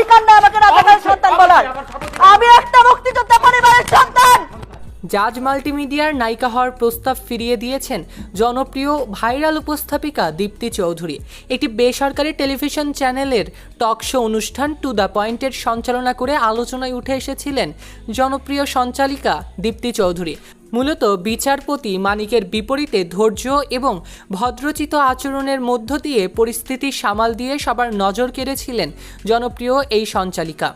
অধিকার না আমাকে রাজাকারের সন্তান বলার। আমি একটা মুক্তিযোদ্ধা পরিবারের সন্তান। জাজ মাল্টিমিডিয়ার নায়িকা হওয়ার প্রস্তাব ফিরিয়ে দিয়েছেন জনপ্রিয় ভাইরাল উপস্থাপিকা দীপ্তি চৌধুরী। একটি বেসরকারি টেলিভিশন চ্যানেলের টক শো অনুষ্ঠান টু দ্য পয়েন্টের সঞ্চালনা করে আলোচনায় উঠে এসেছিলেন জনপ্রিয় সঞ্চালিকা দীপ্তি চৌধুরী। মূলত বিচারপতি মানিকের বিপরীতে ধৈর্য এবং ভদ্রচিত আচরণের মধ্য দিয়ে পরিস্থিতি সামাল দিয়ে সবার নজর কেড়েছিলেন জনপ্রিয় এই সঞ্চালিকা।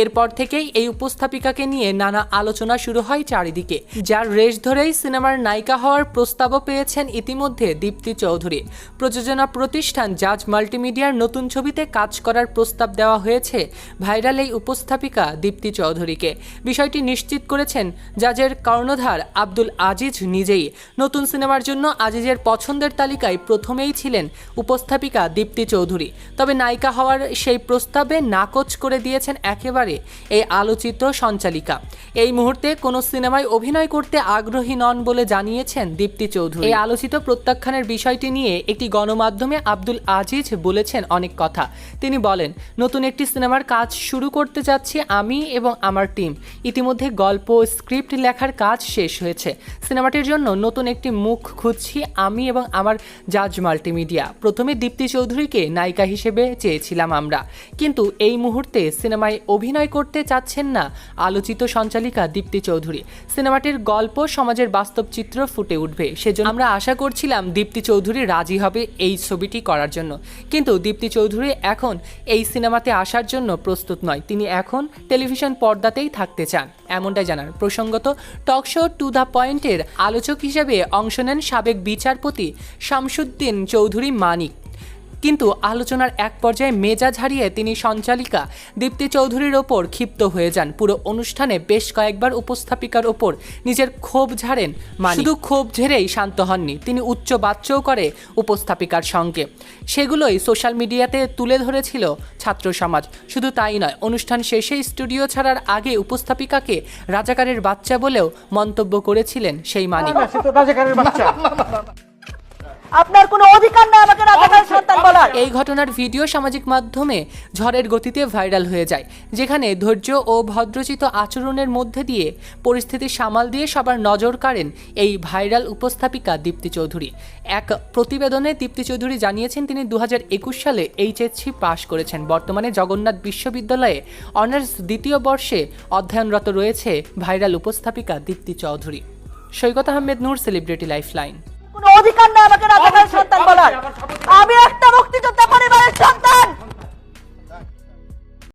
এরপর থেকেই এই উপস্থাপিকাকে নিয়ে নানা আলোচনা শুরু হয় চারিদিকে, যার রেশ ধরেই সিনেমার নায়িকা হওয়ার প্রস্তাবও পেয়েছেন ইতিমধ্যে দীপ্তি চৌধুরী। প্রযোজনা প্রতিষ্ঠান জাজ মাল্টিমিডিয়ার নতুন ছবিতে কাজ করার প্রস্তাব দেওয়া হয়েছে ভাইরাল এই উপস্থাপিকা দীপ্তি চৌধুরীকে। বিষয়টি নিশ্চিত করেছেন জাজের কর্ণধার আব্দুল আজিজ নিজেই। নতুন সিনেমার জন্য আজিজের পছন্দের তালিকায় প্রথমেই ছিলেন উপস্থাপিকা দীপ্তি চৌধুরী। তবে নায়িকা হওয়ার সেই প্রস্তাবে নাকচ করে দিয়েছেন একেবারে এই আলোচিত সঞ্চালিকা। এই মুহূর্তে কোনো সিনেমায় অভিনয় করতে আগ্রহী নন বলে জানিয়েছেন দীপ্তি চৌধুরী। এই আলোচিত প্রত্যাখ্যানের বিষয়টি নিয়ে একটি গণমাধ্যমে আব্দুল আজিজ বলেছেন অনেক কথা। তিনি বলেন, নতুন একটি সিনেমার কাজ শুরু করতে যাচ্ছি আমি এবং আমার টিম। ইতিমধ্যে গল্প, স্ক্রিপ্ট লেখার কাজ শেষ হয়েছে। সিনেমাটির জন্য নতুন একটি মুখ খুঁজছি আমি এবং আমার জাজ মাল্টিমিডিয়া। প্রথমে দীপ্তি চৌধুরীকে নায়িকা হিসেবে চেয়েছিলাম আমরা। কিন্তু এই মুহূর্তে সিনেমায় অভিনয় করতে চাচ্ছেন না আলোচিত সঞ্চালিকা দীপ্তি চৌধুরী। সিনেমাটির গল্প সমাজের বাস্তব চিত্র ফুটে উঠবে। সেজন্য আমরা আশা করছিলাম দীপ্তি চৌধুরী রাজি হবে এই ছবিটি করার জন্য। কিন্তু দীপ্তি চৌধুরী এখন এই সিনেমাতে আসার জন্য প্রস্তুত নয়। তিনি এখন টেলিভিশন পর্দাতেই থাকতে চান। এমনটাই জানান। প্রসঙ্গত, টক শো টু দ্য পয়েন্টের আলোচক হিসেবে অংশ নেন সাবেক বিচারপতি শামসুদ্দিন চৌধুরী মানিক। কিন্তু আলোচনার এক পর্যায়ে মেজাজ হারিয়ে তিনি সঞ্চালিকা দীপ্তি চৌধুরীর ওপর ক্ষিপ্ত হয়ে যান। পুরো অনুষ্ঠানে বেশ কয়েকবার উপস্থাপিকার ওপর নিজের ক্ষোভ ঝাড়েন। শুধু ক্ষোভ ঝেড়েই শান্ত হননি, তিনি উচ্চ বাচ্চও করে উপস্থাপিকার সঙ্গে। সেগুলোই সোশ্যাল মিডিয়াতে তুলে ধরেছিল ছাত্র সমাজ। শুধু তাই নয়, অনুষ্ঠান শেষে স্টুডিও ছাড়ার আগে উপস্থাপিকাকে রাজাকারের বাচ্চা বলেও মন্তব্য করেছিলেন সেই বাচ্চা আপনার কোনো অধিকার নেই আমাকে সন্তান বলার এই ঘটনার ভিডিও সামাজিক মাধ্যমে ঝড়ের গতিতে ভাইরাল হয়ে যায় যেখানে ধৈর্য ও ভদ্রচিত আচরণের মধ্যে দিয়ে পরিস্থিতি সামাল দিয়ে সবার নজর কাড়েন এই ভাইরাল উপস্থাপিকা দীপ্তি চৌধুরী। এক প্রতিবেদনে দীপ্তি চৌধুরী জানিয়েছেন তিনি দু হাজার একুশ সালে এইচএসসি পাশ করেছেন। বর্তমানে জগন্নাথ বিশ্ববিদ্যালয়ে অনার্স দ্বিতীয় বর্ষে অধ্যয়নরত রয়েছে ভাইরাল উপস্থাপিকা দীপ্তি চৌধুরী। সৈকত আহমেদ নূর সেলিব্রিটি লাইফলাইন কোনো অধিকার নেই আমাকে রাজাকারের সন্তান বলার।